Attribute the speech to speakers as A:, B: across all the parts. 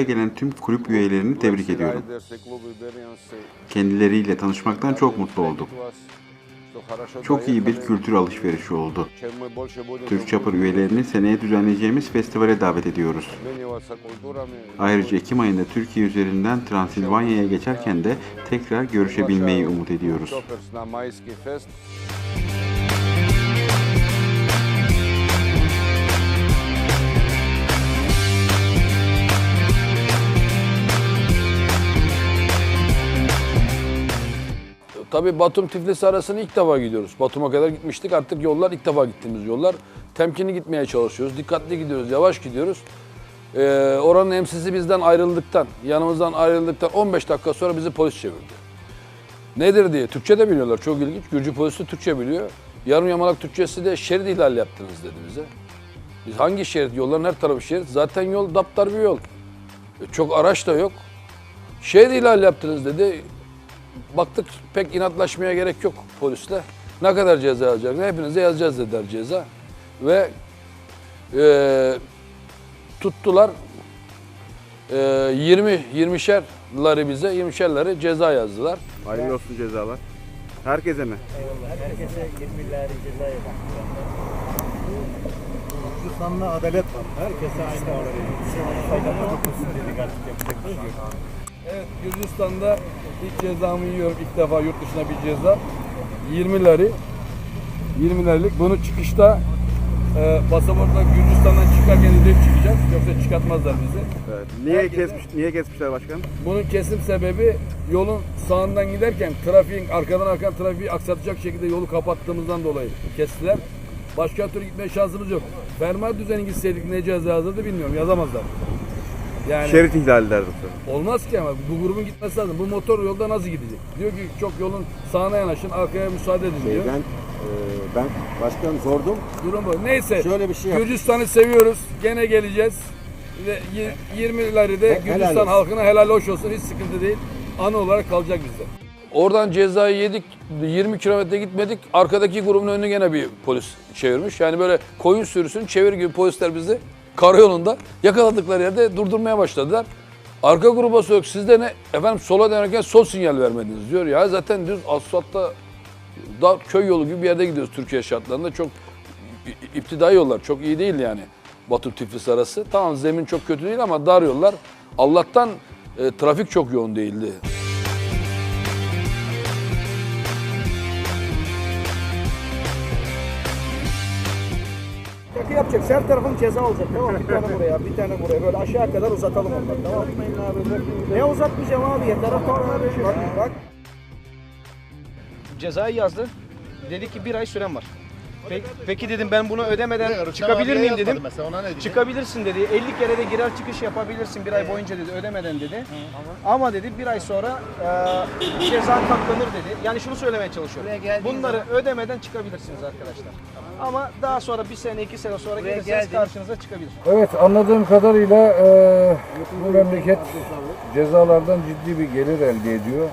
A: buraya gelen tüm kulüp üyelerini tebrik ediyorum. Kendileriyle tanışmaktan çok mutlu olduk. Çok iyi bir kültür alışverişi oldu. Türk Çapır üyelerini seneye düzenleyeceğimiz festivale davet ediyoruz. Ayrıca Ekim ayında Türkiye üzerinden Transilvanya'ya geçerken de tekrar görüşebilmeyi umut ediyoruz.
B: Tabii Batum Tiflis arasını ilk defa gidiyoruz. Batum'a kadar gitmiştik. Artık yollar ilk defa gittiğimiz yollar. Temkinli gitmeye çalışıyoruz. Dikkatli gidiyoruz. Yavaş gidiyoruz. Ee, oranın emsisi bizden ayrıldıktan, yanımızdan ayrıldıktan 15 dakika sonra bizi polis çevirdi. Nedir diye. Türkçe de biliyorlar. Çok ilginç. Gürcü polisi Türkçe biliyor. Yarım yamalak Türkçesi de şerit ihlal yaptınız dedi bize. Biz hangi şerit? Yolların her tarafı şerit. Zaten yol daptar bir yol. E, çok araç da yok. Şerit ihlal yaptınız dedi. Baktık pek inatlaşmaya gerek yok polisle. Ne kadar ceza yazacaklar? Hepinize yazacağız dediler ceza. Ve e, tuttular. E, 20 20'şer ları bize 20'şer ları ceza yazdılar.
C: Hayırlı olsun cezalar. Herkese mi?
D: Herkese 20 lira ceza yapıyor. Gürcistan'la adalet var. Herkese aynı adalet. Faydalı dokunsun dedik artık yapacak bir şey yok.
B: Evet Gürcistan'da ilk cezamı yiyorum ilk defa yurt dışına bir ceza. 20 lari. 20 larilik. Bunu çıkışta e, pasaportla Gürcistan'dan çıkarken ödeyip çıkacağız. Yoksa çıkartmazlar bizi.
C: Evet. Niye kesmiş niye kesmişler başkanım?
B: Bunun kesim sebebi yolun sağından giderken trafiğin arkadan akan trafiği aksatacak şekilde yolu kapattığımızdan dolayı kestiler. Başka türlü gitmeye şansımız yok. Fermuar düzeni gitseydik ne ceza yazıldı bilmiyorum. Yazamazlar. Yani
C: Şerit ihlali derdim sana.
B: olmaz ki ama bu grubun gitmesi lazım. Bu motor yolda nasıl gidecek? Diyor ki çok yolun sağına yanaşın, arkaya müsaade edin diyor.
E: Ben e, ben başkan sordum.
B: Durum bu. Neyse.
E: Şöyle bir şey yap.
B: Gürcistan'ı seviyoruz. Gene geleceğiz. Ve y- 20'leri de
E: He- helal
B: Gürcistan
E: olsun.
B: halkına helal hoş olsun. Hiç sıkıntı değil. Anı olarak kalacak bizde. Oradan cezayı yedik. 20 kilometre gitmedik. Arkadaki grubun önünü gene bir polis çevirmiş. Yani böyle koyun sürüsünü çevir gibi polisler bizi karayolunda yakaladıkları yerde durdurmaya başladılar. Arka gruba soruyor. Siz de ne? Efendim sola dönerken sol sinyal vermediniz diyor. Ya zaten düz asfaltta da köy yolu gibi bir yerde gidiyoruz Türkiye şartlarında. Çok iptidai yollar çok iyi değil yani. Batum Tiflis arası. Tamam zemin çok kötü değil ama dar yollar. Allah'tan e, trafik çok yoğun değildi.
D: Çakı yapacak. Her tarafın ceza olacak. Tamam mı? Bir tane buraya, bir tane buraya. Böyle aşağı kadar uzatalım onları. Tamam? Ne uzatmayacağım abi yeter. Bak, bak.
F: cezayı yazdı. Dedi ki bir ay süren var. Peki, peki dedim ben bunu ödemeden çıkabilir miyim dedim. Çıkabilirsin dedi. 50 kere de girer çıkış yapabilirsin bir ay boyunca dedi ödemeden dedi. Ama dedi bir ay sonra e, ceza katlanır dedi. Yani şunu söylemeye çalışıyorum. Bunları ödemeden çıkabilirsiniz arkadaşlar. Ama daha sonra bir sene iki sene sonra gelirseniz karşınıza çıkabilir.
G: Evet anladığım kadarıyla e, bu memleket cezalardan ciddi bir gelir elde ediyor.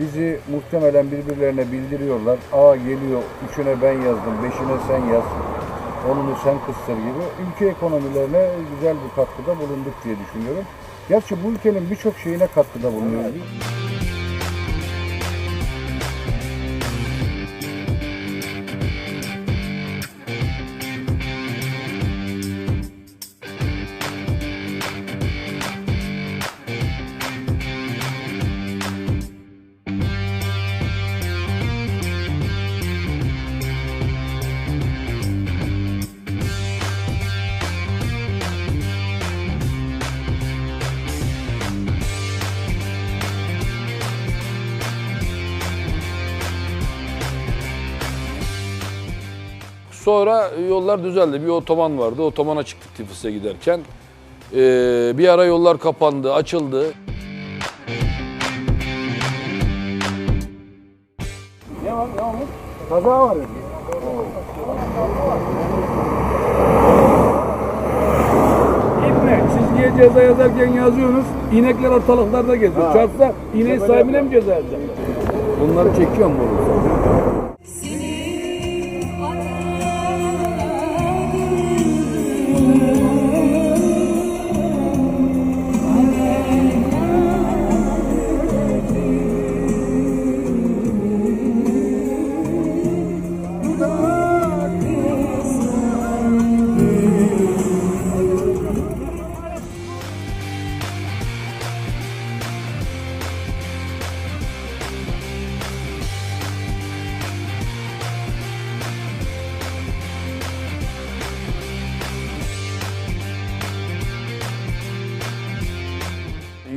G: Bizi muhtemelen birbirlerine bildiriyorlar. A geliyor, üçüne ben yazdım, beşine sen yaz, onunu sen kıstır gibi. Ülke ekonomilerine güzel bir katkıda bulunduk diye düşünüyorum. Gerçi bu ülkenin birçok şeyine katkıda bulunuyoruz.
B: Sonra yollar düzeldi. Bir otoban vardı. Otobana çıktık Tiflis'e giderken. Ee, bir ara yollar kapandı, açıldı.
D: Ne var? Ne olmuş? Kaza var.
B: İbne, çizgiye ceza yazarken yazıyorsunuz. İnekler ortalıklarda geziyor. Çarpsa ineğin sahibine mi ceza yazacak? Bunları çekiyor mu?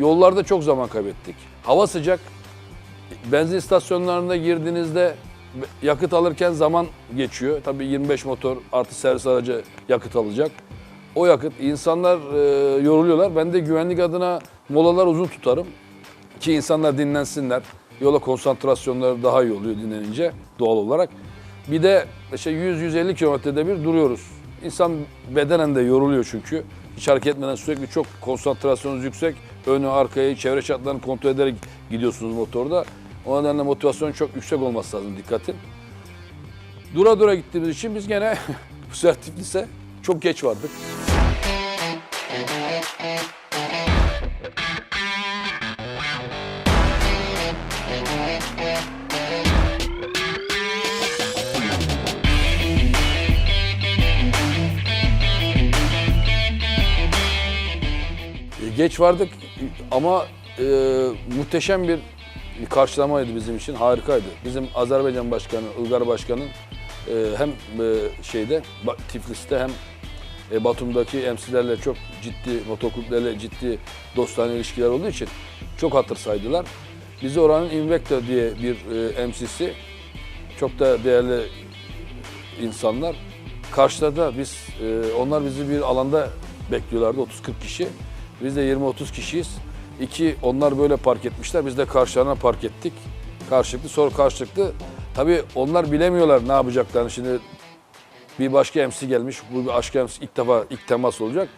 B: Yollarda çok zaman kaybettik. Hava sıcak. Benzin istasyonlarına girdiğinizde yakıt alırken zaman geçiyor. Tabii 25 motor artı servis aracı yakıt alacak. O yakıt insanlar e, yoruluyorlar. Ben de güvenlik adına molalar uzun tutarım ki insanlar dinlensinler. Yola konsantrasyonları daha iyi oluyor dinlenince doğal olarak. Bir de işte 100-150 kilometrede bir duruyoruz. İnsan bedenen de yoruluyor çünkü. Hiç hareket etmeden sürekli çok konsantrasyonunuz yüksek. Önü, arkayı, çevre şartlarını kontrol ederek gidiyorsunuz motorda. O nedenle motivasyon çok yüksek olması lazım dikkatin. Dura dura gittiğimiz için biz gene bu sefer çok geç vardık. Geç vardık ama e, muhteşem bir karşılamaydı bizim için. Harikaydı. Bizim Azerbaycan Başkanı, Ilgar Başkan'ın e, hem e, şeyde Tiflis'te hem e, Batum'daki emsilerle çok ciddi, motokulüplerle ciddi dostane ilişkiler olduğu için çok hatır saydılar. Bizi oranın Invector diye bir e, emsisi çok da değerli insanlar karşıladı. Biz e, onlar bizi bir alanda bekliyorlardı 30-40 kişi. Biz de 20-30 kişiyiz. İki onlar böyle park etmişler. Biz de karşılarına park ettik. Karşılıklı sonra karşılıklı. Tabii onlar bilemiyorlar ne yapacaklarını. Şimdi bir başka MC gelmiş. Bu bir başka MC ilk defa ilk temas olacak.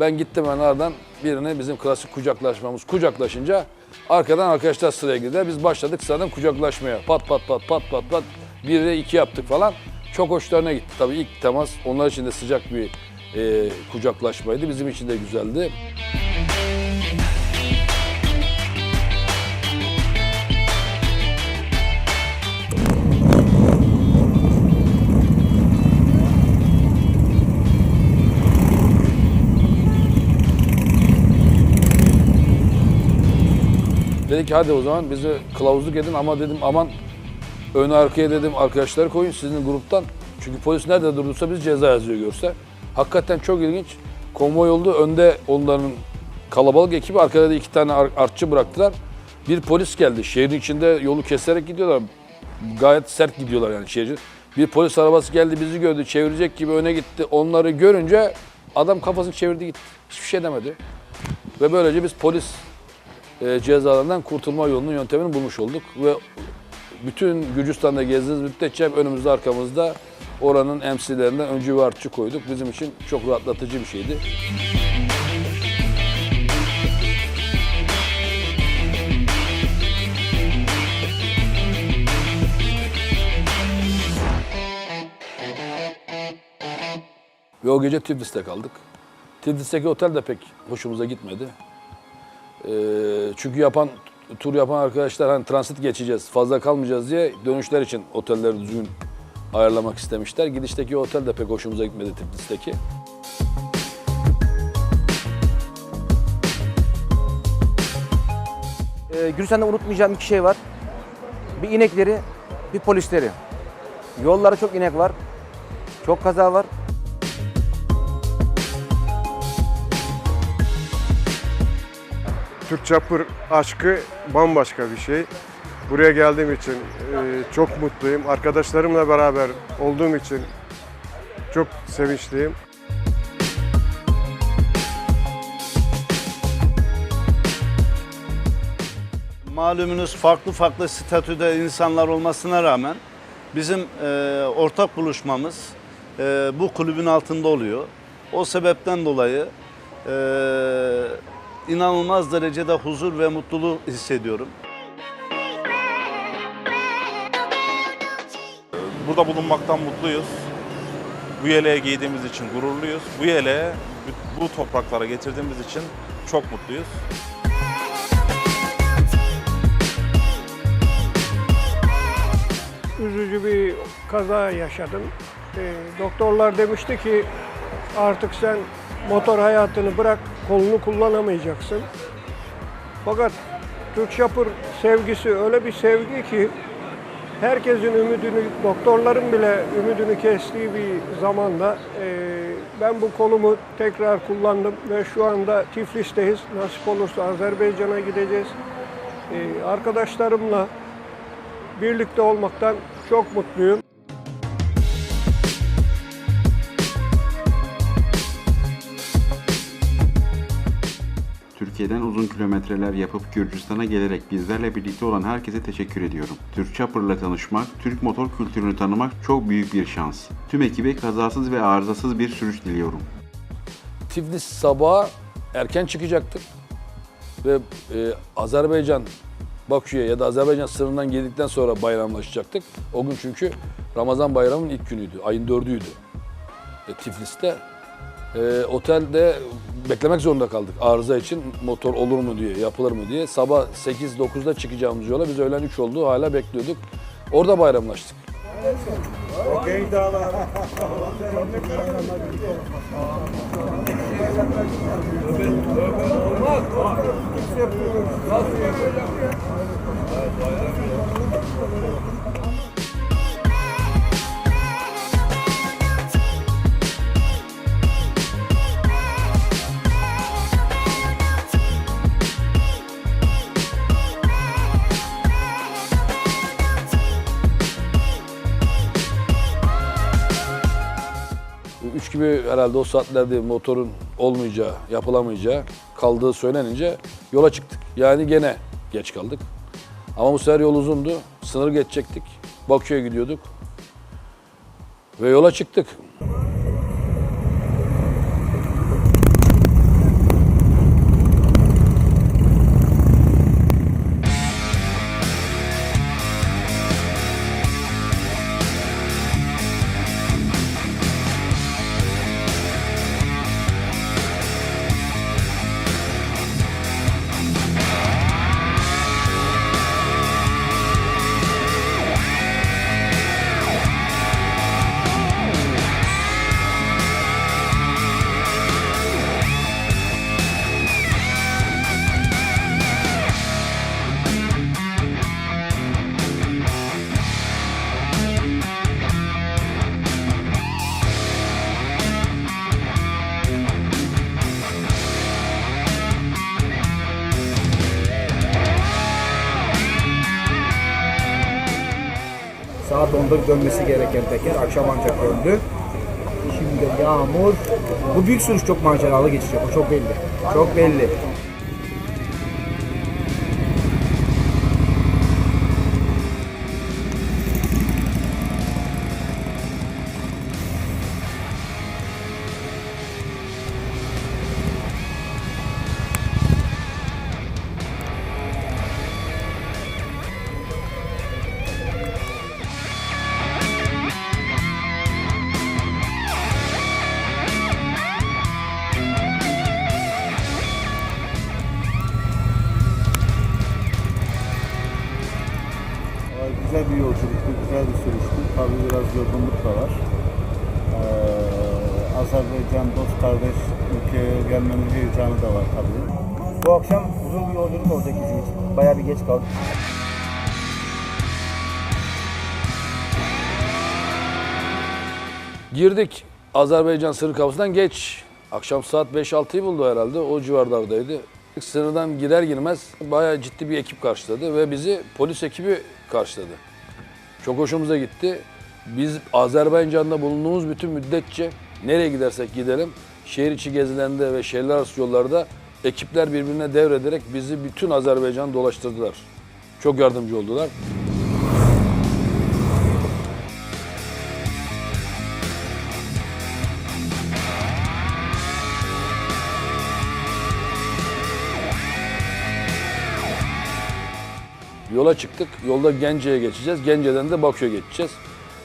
B: Ben gittim ben aradan birine bizim klasik kucaklaşmamız kucaklaşınca arkadan arkadaşlar sıraya girdiler. Biz başladık sıradan kucaklaşmaya. Pat pat pat pat pat pat. Bire iki yaptık falan. Çok hoşlarına gitti. Tabii ilk temas onlar için de sıcak bir e, kucaklaşmaydı. Bizim için de güzeldi. Dedi ki hadi o zaman bizi kılavuzluk edin ama dedim aman ön arkaya dedim arkadaşları koyun sizin gruptan. Çünkü polis nerede durduysa biz ceza yazıyor görse. Hakikaten çok ilginç. Konvoy oldu. Önde onların kalabalık ekibi arkada da iki tane ar- artçı bıraktılar. Bir polis geldi. Şehrin içinde yolu keserek gidiyorlar. Gayet sert gidiyorlar yani şehir. Bir polis arabası geldi bizi gördü. Çevirecek gibi öne gitti. Onları görünce adam kafasını çevirdi gitti. Hiçbir şey demedi. Ve böylece biz polis e, cezalarından kurtulma yolunun yöntemini bulmuş olduk. Ve bütün Gürcistan'da gezdiğiniz müddetçe hep önümüzde arkamızda oranın emsilerinden öncü ve artçı koyduk. Bizim için çok rahatlatıcı bir şeydi. Ve o gece Tiflis'te kaldık. Tiflis'teki otel de pek hoşumuza gitmedi. Ee, çünkü yapan tur yapan arkadaşlar hani transit geçeceğiz, fazla kalmayacağız diye dönüşler için otelleri düzgün ayarlamak istemişler. Gidişteki otel de pek hoşumuza gitmedi Tiflis'teki.
F: Ee, Gürcistan'da unutmayacağım iki şey var. Bir inekleri, bir polisleri. Yollarda çok inek var. Çok kaza var.
H: Türk Çapır aşkı bambaşka bir şey. Buraya geldiğim için e, çok mutluyum. Arkadaşlarımla beraber olduğum için çok sevinçliyim.
I: Malumunuz farklı farklı statüde insanlar olmasına rağmen bizim e, ortak buluşmamız e, bu kulübün altında oluyor. O sebepten dolayı e, inanılmaz derecede huzur ve mutluluğu hissediyorum.
J: Burada bulunmaktan mutluyuz. Bu yeleği giydiğimiz için gururluyuz. Bu yeleği bu topraklara getirdiğimiz için çok mutluyuz.
K: üzücü bir kaza yaşadım. Ee, doktorlar demişti ki artık sen motor hayatını bırak, kolunu kullanamayacaksın. Fakat Türk Şapır sevgisi öyle bir sevgi ki herkesin ümidini, doktorların bile ümidini kestiği bir zamanda e, ben bu kolumu tekrar kullandım ve şu anda Tiflis'teyiz. Nasip olursa Azerbaycan'a gideceğiz. Ee, arkadaşlarımla birlikte olmaktan çok mutluyum.
A: Türkiye'den uzun kilometreler yapıp Gürcistan'a gelerek bizlerle birlikte olan herkese teşekkür ediyorum. Türk Chopper'la tanışmak, Türk motor kültürünü tanımak çok büyük bir şans. Tüm ekibe kazasız ve arızasız bir sürüş diliyorum.
B: Tiflis sabah erken çıkacaktık ve e, Azerbaycan Bakü'ye ya da Azerbaycan sınırından geldikten sonra bayramlaşacaktık. O gün çünkü Ramazan bayramının ilk günüydü, ayın dördüydü e, Tiflis'te. E, otelde beklemek zorunda kaldık arıza için motor olur mu diye, yapılır mı diye. Sabah 8-9'da çıkacağımız yola biz öğlen 3 oldu hala bekliyorduk. Orada bayramlaştık. Üç gibi herhalde o saatlerde motorun olmayacağı, yapılamayacağı kaldığı söylenince yola çıktık. Yani gene geç kaldık. Ama bu sefer yol uzundu. Sınır geçecektik. Bakü'ye gidiyorduk. Ve yola çıktık.
D: 10'da dönmesi gereken teker akşam ancak döndü. Şimdi yağmur. Bu büyük sürüş çok maceralı geçecek. O çok belli. Çok belli. Bayağı bir geç kaldık.
B: Girdik Azerbaycan sınır kapısından geç. Akşam saat 5-6'yı buldu herhalde. O civarlardaydı. Sınırdan girer girmez bayağı ciddi bir ekip karşıladı ve bizi polis ekibi karşıladı. Çok hoşumuza gitti. Biz Azerbaycan'da bulunduğumuz bütün müddetçe nereye gidersek gidelim şehir içi gezilerinde ve şehirler arası yollarda ekipler birbirine devrederek bizi bütün Azerbaycan'ı dolaştırdılar. Çok yardımcı oldular. Yola çıktık. Yolda Gence'ye geçeceğiz. Gence'den de Bakü'ye geçeceğiz.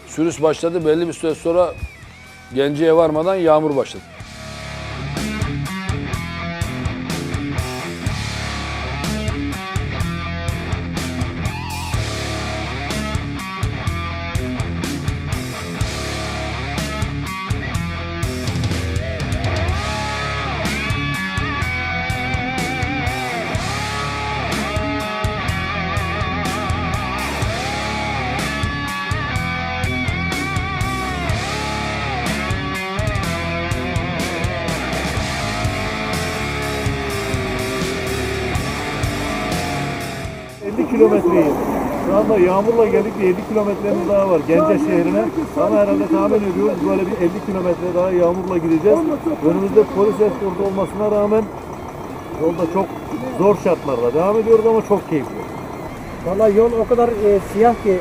B: Sürüş başladı. Belli bir süre sonra Gence'ye varmadan yağmur başladı.
E: Anda yağmurla geldik bir 7 kilometremiz daha var Gence şehrine. Ama herhalde tahmin ediyoruz böyle bir 50 kilometre daha yağmurla gideceğiz. Önümüzde polis eskortu olmasına rağmen yolda çok zor şartlarda devam ediyoruz ama çok keyifli.
L: Valla yol o kadar e, siyah ki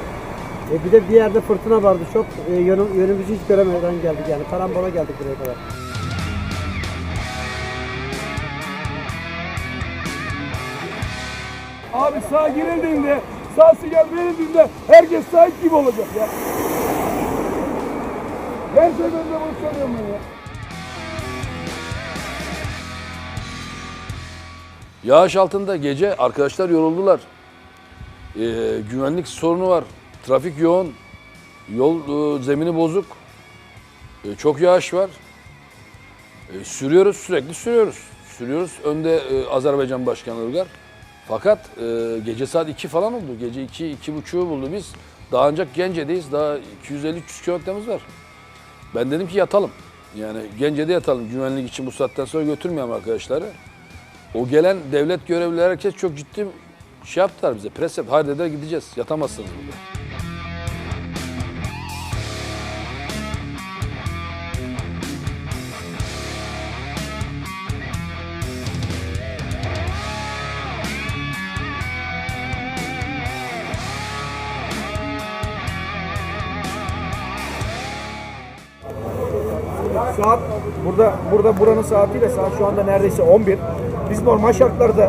L: e, bir de bir yerde fırtına vardı çok e, yönü, yönümüzü hiç göremeden geldik yani karambola geldik buraya kadar.
G: Abi sağ girildiğinde, sağ sinyal verildiğinde herkes sahip gibi olacak ya. Gerçekten de bunu söylüyorum ben ya.
B: Yağış altında gece arkadaşlar yoruldular. Ee, güvenlik sorunu var. Trafik yoğun. Yol e, zemini bozuk. E, çok yağış var. E, sürüyoruz sürekli sürüyoruz. Sürüyoruz. Önde e, Azerbaycan Başkanı Ilgar. Fakat e, gece saat 2 falan oldu. Gece 2 iki, buçuğu buldu biz. Daha ancak Gence'deyiz. Daha 250-300 kilometremiz var. Ben dedim ki yatalım. Yani Gence'de yatalım. Güvenlik için bu saatten sonra götürmeyelim arkadaşları. O gelen devlet görevlileri herkes çok ciddi şey yaptılar bize. Pres yaptı. Hayır dediler gideceğiz. Yatamazsınız burada.
D: Burada burada buranın saatiyle saat şu anda neredeyse 11. Biz normal şartlarda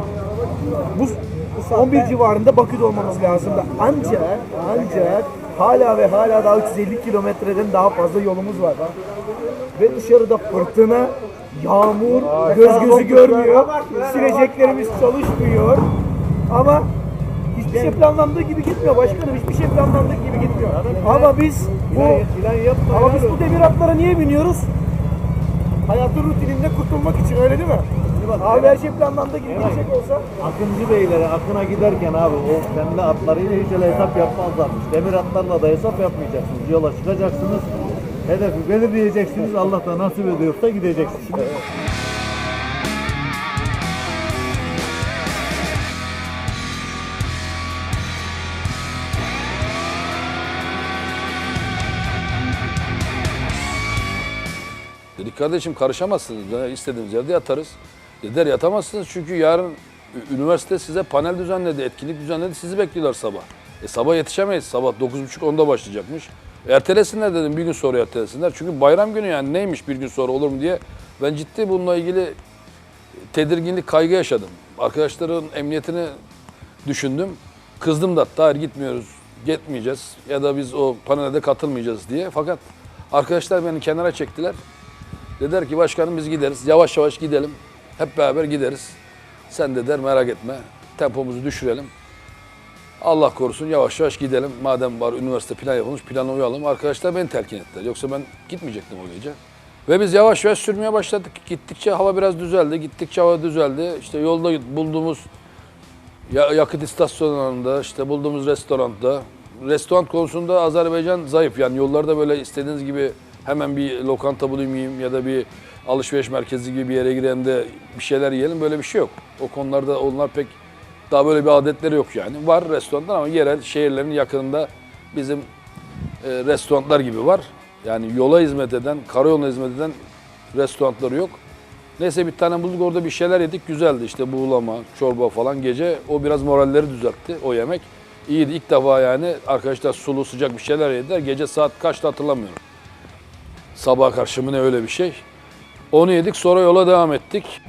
D: bu 11 civarında Bakü'de olmamız lazımdı. Ancak ancak hala ve hala daha 350 kilometreden daha fazla yolumuz var. Ve dışarıda fırtına, yağmur, göz gözü görmüyor. Sileceklerimiz çalışmıyor. Ama hiçbir şey planlandığı gibi gitmiyor başkanım. Hiçbir şey planlandığı gibi gitmiyor. Ama biz bu ama biz bu demir atlara niye biniyoruz? Hayatın rutininde kurtulmak için öyle değil mi? Abi her şey planlandığı gibi gidecek olsa
E: Akıncı beylere akına giderken abi o kendi atlarıyla hiç öyle hesap yapmazlarmış. Demir atlarla da hesap yapmayacaksınız. Yola çıkacaksınız. Hedefi belirleyeceksiniz. Allah da nasip ediyorsa gideceksiniz.
B: Dedik kardeşim karışamazsınız. İstediğimiz yerde yatarız. Dediler yatamazsınız çünkü yarın üniversite size panel düzenledi, etkinlik düzenledi. Sizi bekliyorlar sabah. E sabah yetişemeyiz. Sabah 9.30-10'da başlayacakmış. Ertelesinler dedim bir gün sonra ertelesinler. Çünkü bayram günü yani neymiş bir gün sonra olur mu diye. Ben ciddi bununla ilgili tedirginlik, kaygı yaşadım. Arkadaşların emniyetini düşündüm. Kızdım da hatta gitmiyoruz, gitmeyeceğiz ya da biz o panele de katılmayacağız diye. Fakat arkadaşlar beni kenara çektiler. Dediler ki başkanım biz gideriz. Yavaş yavaş gidelim. Hep beraber gideriz. Sen de der merak etme. Tempomuzu düşürelim. Allah korusun yavaş yavaş gidelim. Madem var üniversite plan yapılmış plana uyalım. Arkadaşlar beni telkin ettiler. Yoksa ben gitmeyecektim o gece. Ve biz yavaş yavaş sürmeye başladık. Gittikçe hava biraz düzeldi. Gittikçe hava düzeldi. İşte yolda bulduğumuz ya- yakıt istasyonlarında, işte bulduğumuz restoranda. Restoran konusunda Azerbaycan zayıf. Yani yollarda böyle istediğiniz gibi hemen bir lokanta bulayım ya da bir alışveriş merkezi gibi bir yere girelim de bir şeyler yiyelim. Böyle bir şey yok. O konularda onlar pek daha böyle bir adetleri yok yani. Var restoranlar ama yerel şehirlerin yakınında bizim e, restoranlar gibi var. Yani yola hizmet eden, karayoluna hizmet eden restoranları yok. Neyse bir tane bulduk orada bir şeyler yedik güzeldi işte buğulama, çorba falan gece o biraz moralleri düzeltti o yemek. İyiydi ilk defa yani arkadaşlar sulu sıcak bir şeyler yediler gece saat kaçta hatırlamıyorum. Sabah karşı mı ne öyle bir şey. Onu yedik sonra yola devam ettik.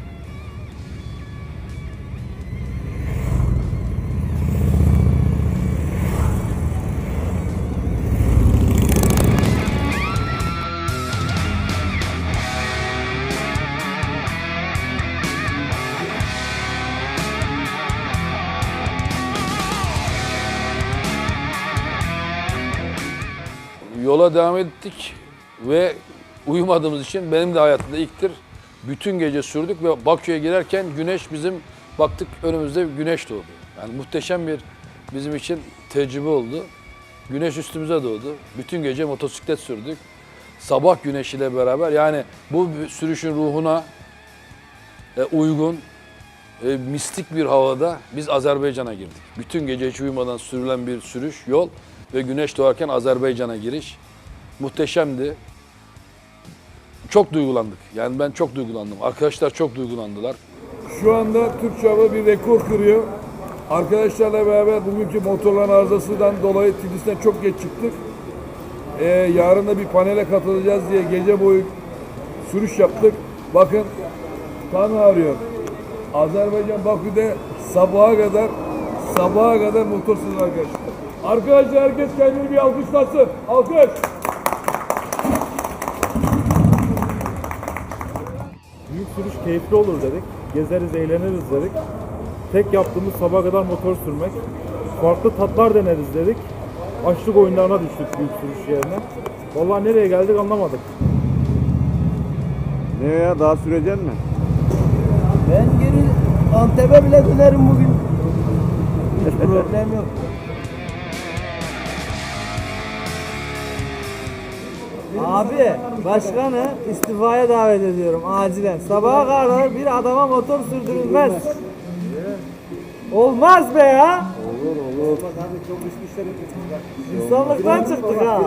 B: yola devam ettik ve uyumadığımız için benim de hayatımda ilktir. Bütün gece sürdük ve Bakü'ye girerken güneş bizim baktık önümüzde güneş doğdu. Yani muhteşem bir bizim için tecrübe oldu. Güneş üstümüze doğdu. Bütün gece motosiklet sürdük. Sabah güneşiyle beraber yani bu sürüşün ruhuna e, uygun
M: e, mistik bir havada biz Azerbaycan'a girdik. Bütün gece hiç uyumadan sürülen bir sürüş, yol ve güneş doğarken Azerbaycan'a giriş. Muhteşemdi. Çok duygulandık. Yani ben çok duygulandım. Arkadaşlar çok duygulandılar.
B: Şu anda Türk Çaba bir rekor kırıyor. Arkadaşlarla beraber bugünkü motorların arızasından dolayı Tiflis'ten çok geç çıktık. Ee, yarın da bir panele katılacağız diye gece boyu sürüş yaptık. Bakın kan ağrıyor. Azerbaycan Bakü'de sabaha kadar sabaha kadar motor sürüyor arkadaşlar. Arkadaşlar herkes kendini bir alkışlasın. Alkış.
N: Sürüş keyifli olur dedik. Gezeriz, eğleniriz dedik. Tek yaptığımız sabah kadar motor sürmek. Farklı tatlar deneriz dedik. Açlık oyunlarına düştük büyük sürüş yerine. Vallahi nereye geldik anlamadık.
C: Ne ya daha sürecek mi?
L: Ben geri Antep'e bile dönerim bugün. Hiç problem yok. Abi başkanı istifaya davet ediyorum acilen. Sabaha kadar bir adama motor sürdürülmez. Olmaz be ya. Olur olur. İnsanlıktan çıktık ha.